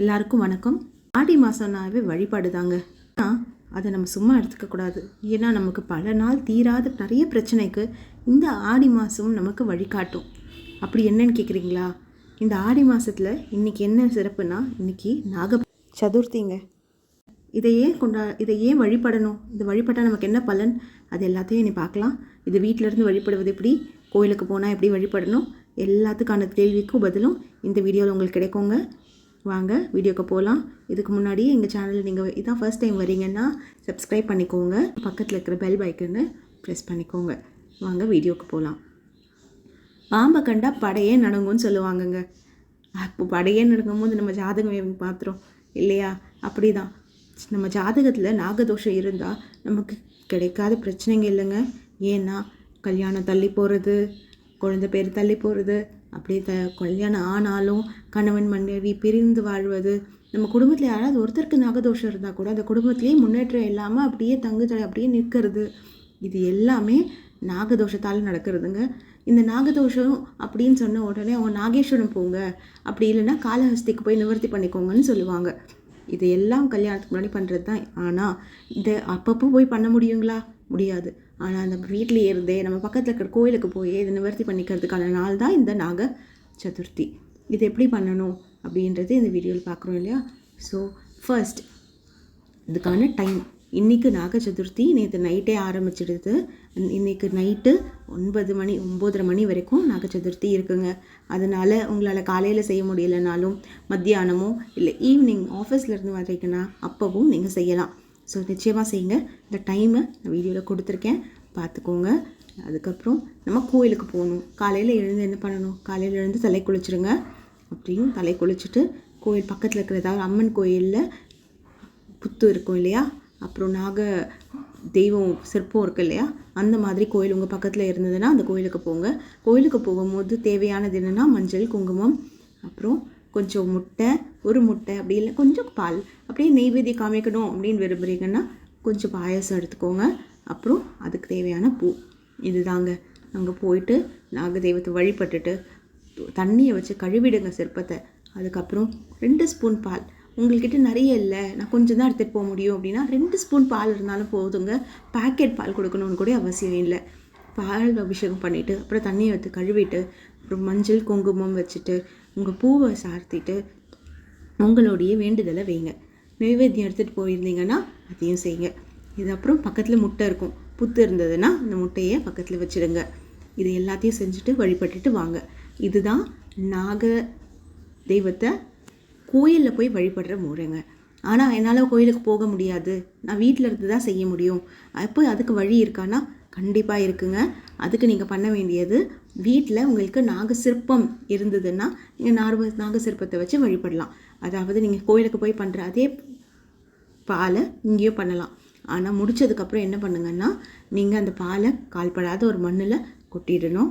எல்லாருக்கும் வணக்கம். ஆடி மாதம்னாவே வழிபாடு தாங்க ஆனால் அதை நம்ம சும்மா எடுத்துக்கக்கூடாது ஏன்னா நமக்கு பல நாள் தீராத நிறைய பிரச்சனைக்கு இந்த ஆடி மாதம் நமக்கு வழிகாட்டும். அப்படி என்னன்னு கேட்குறீங்களா இந்த ஆடி மாதத்தில் இன்னைக்கு என்ன சிறப்புனா இன்னைக்கு நாக சதுர்த்திங்க. இதை ஏன் கொண்டா இதை ஏன் வழிபடணும்? இது வழிபட்டால் நமக்கு என்ன பலன்? அது எல்லாத்தையும் நீ பார்க்கலாம். இது வீட்டிலேருந்து வழிபடுவது எப்படி? கோயிலுக்கு போனால் எப்படி வழிபடணும்? எல்லாத்துக்கான கேள்விக்கும் பதிலும் இந்த வீடியோவில் உங்களுக்கு கிடைக்குங்க. வாங்க வீடியோக்கு போகலாம் இதுக்கு முன்னாடி எங்கள் சேனலில் நீங்கள் இதான் ஃபர்ஸ்ட் டைம் வரீங்கன்னா சப்ஸ்கிரைப் பண்ணிக்கோங்க. பக்கத்தில் இருக்கிற பெல் பைக்கன்னு ப்ரெஸ் பண்ணிக்கோங்க. வாங்க வீடியோக்கு போகலாம் பாம்பை கண்டா படையே நடங்கும்னு சொல்லுவாங்கங்க. அப்போ படையே நடுங்கும் போது நம்ம ஜாதகம் பார்த்துரும் இல்லையா? அப்படிதான். நம்ம ஜாதகத்தில் நாகதோஷம் இருந்தால் நமக்கு கிடைக்காத பிரச்சனைங்க இல்லைங்க. ஏன்னா கல்யாணம் தள்ளி போகிறது குழந்தை பேர் தள்ளி போகிறது அப்படியே த கல்யாணம் ஆனாலும் கணவன் மனைவி பிரிந்து வாழ்வது நம்ம குடும்பத்தில் யாராவது ஒருத்தருக்கு நாகதோஷம் இருந்தால் கூட அந்த குடும்பத்திலேயே முன்னேற்றம் இல்லாமல் அப்படியே தங்கு அப்படியே நிற்கிறது. இது எல்லாமே நாகதோஷத்தால் நடக்கிறதுங்க. இந்த நாகதோஷம் அப்படின்னு சொன்ன உடனே அவங்க நாகேஸ்வரம் போங்க. அப்படி இல்லைன்னா காளஹஸ்திக்கு போய் நிவர்த்தி பண்ணிக்கோங்கன்னு சொல்லுவாங்க. இது எல்லாம் கல்யாணத்துக்கு முன்னாடி பண்ணுறது தான் ஆனால் இதை அப்பப்போ போய் பண்ண முடியுங்களா? முடியாது. ஆனால் அந்த வீட்டிலேயே இருந்தே நம்ம பக்கத்தில் இருக்கிற கோயிலுக்கு போய் இதை நிவர்த்தி பண்ணிக்கிறதுக்கான நாள் தான் இந்த நாக சதுர்த்தி. இது எப்படி பண்ணணும் அப்படின்றது இந்த வீடியோவில் பார்க்குறோம் இல்லையா? ஸோ ஃபர்ஸ்ட் இதுக்கான டைம் இன்றைக்கி நாக சதுர்த்தி நேற்று நைட்டே ஆரம்பிச்சிடுது. இன்றைக்கி நைட்டு ஒன்பது மணி ஒம்போதரை மணி வரைக்கும் நாக சதுர்த்தி இருக்குங்க. அதனால் உங்களால் காலையில் செய்ய முடியலைனாலும் மத்தியானமோ இல்லை ஈவினிங் ஆஃபீஸ்லேருந்து வரீங்கன்னா அப்போவும் நீங்கள் செய்யலாம். ஸோ நிச்சயமாக செய்யுங்க. இந்த டைமை நான் வீடியோவில் கொடுத்துருக்கேன். பார்த்துக்கோங்க அதுக்கப்புறம் நம்ம கோயிலுக்கு போகணும். காலையில் எழுந்து என்ன பண்ணணும்? காலையில் எழுந்து தலை குளிச்சிருங்க. அப்படின்னு தலை குளிச்சுட்டு கோயில் பக்கத்தில் இருக்கிற ஏதாவது அம்மன் கோயிலில் புத்து இருக்கும் இல்லையா? அப்புறம் நாக தெய்வம் சிற்பம் இருக்கு இல்லையா? அந்த மாதிரி கோயில் உங்கள் பக்கத்தில் இருந்ததுன்னா அந்த கோயிலுக்கு போங்க. கோயிலுக்கு போகும்போது தேவையானது என்னென்னா மஞ்சள் குங்குமம் அப்புறம் கொஞ்சம் முட்டை ஒரு முட்டை அப்படி இல்லை கொஞ்சம் பால். அப்படியே நெய்வேதி காமிக்கணும் அப்படின்னு விரும்புகிறீங்கன்னா கொஞ்சம் பாயாசம் எடுத்துக்கோங்க. அப்புறம் அதுக்கு தேவையான பூ. இதுதாங்க. அங்கே போயிட்டு நாக தெய்வத்தை வழிபட்டுட்டு தண்ணியை வச்சு கழுவிடுங்க சிற்பத்தை. அதுக்கப்புறம் ரெண்டு ஸ்பூன் பால். உங்கள்கிட்ட நிறைய இல்லை நான் கொஞ்சம் தான் எடுத்துகிட்டு போக முடியும் அப்படின்னா ரெண்டு ஸ்பூன் பால் இருந்தாலும் போதுங்க. பேக்கெட் பால் கொடுக்கணும்னு கூட அவசியம் இல்லை. பால் அபிஷேகம் பண்ணிவிட்டு அப்புறம் தண்ணியை எடுத்து கழுவிட்டு அப்புறம் மஞ்சள் குங்குமம் வச்சுட்டு உங்கள் பூவை சார்த்திட்டு உங்களுடைய வேண்டுதலை வைங்க. நைவேத்தியம் எடுத்துகிட்டு போயிருந்தீங்கன்னா அதையும் செய்யுங்க. இது அப்புறம் பக்கத்தில் முட்டை இருக்கும். புத்து இருந்ததுன்னா அந்த முட்டையை பக்கத்தில் வச்சுடுங்க. இது எல்லாத்தையும் செஞ்சுட்டு வழிபட்டுட்டு வாங்க. இதுதான் நாக தெய்வத்தை கோயிலில் போய் வழிபடுற முறைங்க. ஆனால் என்னால் கோயிலுக்கு போக முடியாது. நான் வீட்டில் இருந்து தான் செய்ய முடியும். அப்போ அதுக்கு வழி இருக்கான்னா கண்டிப்பாக இருக்குங்க. அதுக்கு நீங்கள் பண்ண வேண்டியது வீட்டில் உங்களுக்கு நாக சிற்பம் இருந்ததுன்னா நீங்கள் நார்வ நாக சிற்பத்தை வச்சு வழிபடலாம். அதாவது நீங்கள் கோயிலுக்கு போய் பண்ணுற அதே பாலை இங்கேயும் பண்ணலாம். ஆனால் முடிச்சதுக்கப்புறம் என்ன பண்ணுங்கன்னா நீங்கள் அந்த பாலை கால்படாத ஒரு மண்ணில் கொட்டிடணும்.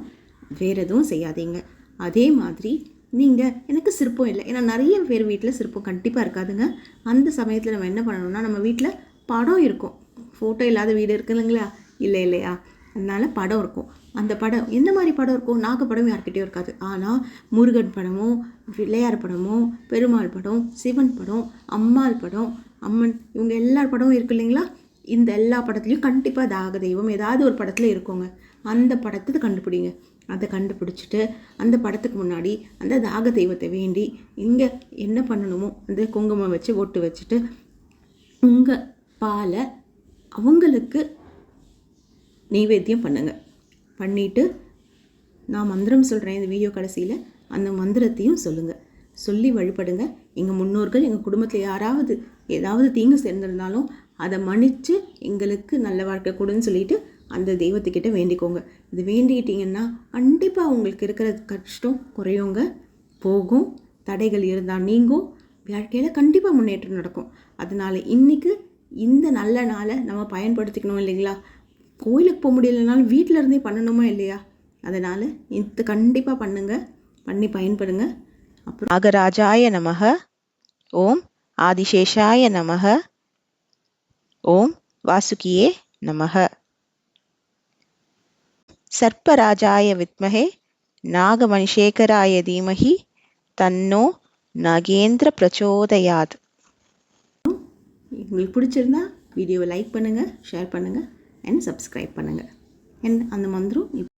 வேறு எதுவும் செய்யாதீங்க. அதே மாதிரி நீங்கள் எனக்கு சிற்பம் இல்லை. ஏன்னா நிறைய பேர் வீட்டில் சிற்பம் கண்டிப்பாக இருக்காதுங்க. அந்த சமயத்தில் நம்ம என்ன பண்ணணும்னா நம்ம வீட்டில் படம் இருக்கும். ஃபோட்டோ இல்லாத வீடு இருக்கு இல்லைங்களா இல்லை இல்லையா? அதனால் படம் இருக்கும். அந்த படம் எந்த மாதிரி படம் இருக்கும்? நாகப்படம் யார்கிட்டயும் இருக்காது. ஆனால் முருகன் படமோ பிள்ளையார் படமோ பெருமாள் படம் சிவன் படம் அம்மாள் படம் அம்மன் இவங்க எல்லார் படமும் இருக்கு இல்லைங்களா? இந்த எல்லா படத்துலையும் கண்டிப்பாக தாக தெய்வம் ஏதாவது ஒரு படத்தில் இருக்குங்க. அந்த படத்தை கண்டுபிடிங்க. அதை கண்டுபிடிச்சிட்டு அந்த படத்துக்கு முன்னாடி அந்த தாக தெய்வத்தை வேண்டி இங்கே என்ன பண்ணணுமோ அந்த குங்குமம் வச்சு ஒட்டு வச்சுட்டு உங்கள் பாலை அவங்களுக்கு நெய்வேத்தியம் பண்ணுங்கள் பண்ணிவிட்டு நான் மந்திரம் சொல்கிறேன் இந்த வீடியோ கடைசியில். அந்த மந்திரத்தையும் சொல்லுங்கள் சொல்லி வழிபடுங்க. எங்கள் முன்னோர்கள் எங்கள் குடும்பத்தில் யாராவது ஏதாவது தீங்கு சேர்ந்திருந்தாலும் அதை மன்னித்து எங்களுக்கு நல்ல வாழ்க்கை கொடுன்னு சொல்லிட்டு அந்த தெய்வத்துக்கிட்ட வேண்டிக்கோங்க. இது வேண்டிக்கிட்டிங்கன்னா கண்டிப்பாக உங்களுக்கு இருக்கிற கஷ்டம் குறையுங்க. போகும். தடைகள் இருந்தால் நீங்கும். வாழ்க்கையில் கண்டிப்பாக முன்னேற்றம் நடக்கும். அதனால் இன்றைக்கி இந்த நல்ல நாளை நம்ம பயன்படுத்திக்கணும் இல்லைங்களா? கோயிலுக்கு போக முடியலனாலும் வீட்டில் இருந்தே பண்ணணுமா இல்லையா? அதனால் இது கண்டிப்பாக பண்ணுங்கள் பண்ணி பயன்படுங்க. அப்புறம் நாகராஜாய நமக. ஓம் ஆதிசேஷாய நமக. ஓம் வாசுகியே நமக. சர்ப்பராஜாய வித்மகே நாகமணிசேகராய தீமகி தன்னோ நகேந்திர பிரச்சோதயாத். உங்களுக்கு பிடிச்சிருந்தா வீடியோவை லைக் பண்ணுங்கள் ஷேர் பண்ணுங்கள் அண்ட் சப்ஸ்கிரைப் பண்ணுங்கள் அண்ட் அந்த மந்திரம்